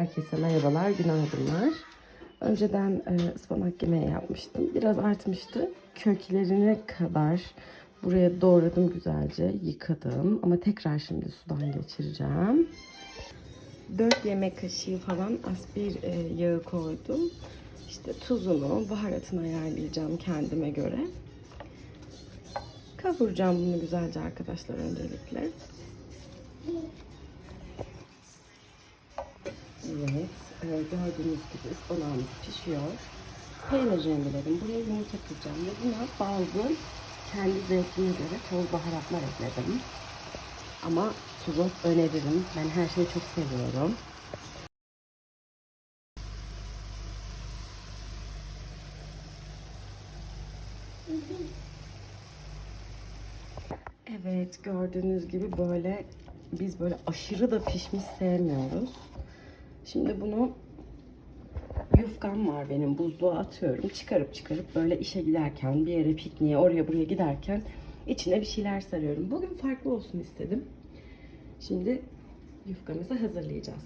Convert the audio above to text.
Herkese merhabalar, günaydınlar. Önceden e, ıspanak yemeği yapmıştım. Biraz artmıştı. Köklerine kadar buraya doğradım güzelce, yıkadım. Ama tekrar şimdi sudan geçireceğim. 4 yemek kaşığı falan aspir e, yağı koydum. İşte tuzunu, baharatını ayarlayacağım kendime göre. Kavuracağım bunu güzelce arkadaşlar öncelikle. Evet, e, gördüğünüz gibi ıspanağımız pişiyor. Peynir rendeledim. Buraya yumurta kıracağım ve buna bazı kendi zevkime göre toz baharatlar ekledim. Ama tuzu öneririm. Ben her şeyi çok seviyorum. Evet gördüğünüz gibi böyle biz böyle aşırı da pişmiş sevmiyoruz. Şimdi bunu yufkam var benim buzluğa atıyorum. Çıkarıp çıkarıp böyle işe giderken bir yere pikniğe oraya buraya giderken içine bir şeyler sarıyorum. Bugün farklı olsun istedim. Şimdi yufkamızı hazırlayacağız.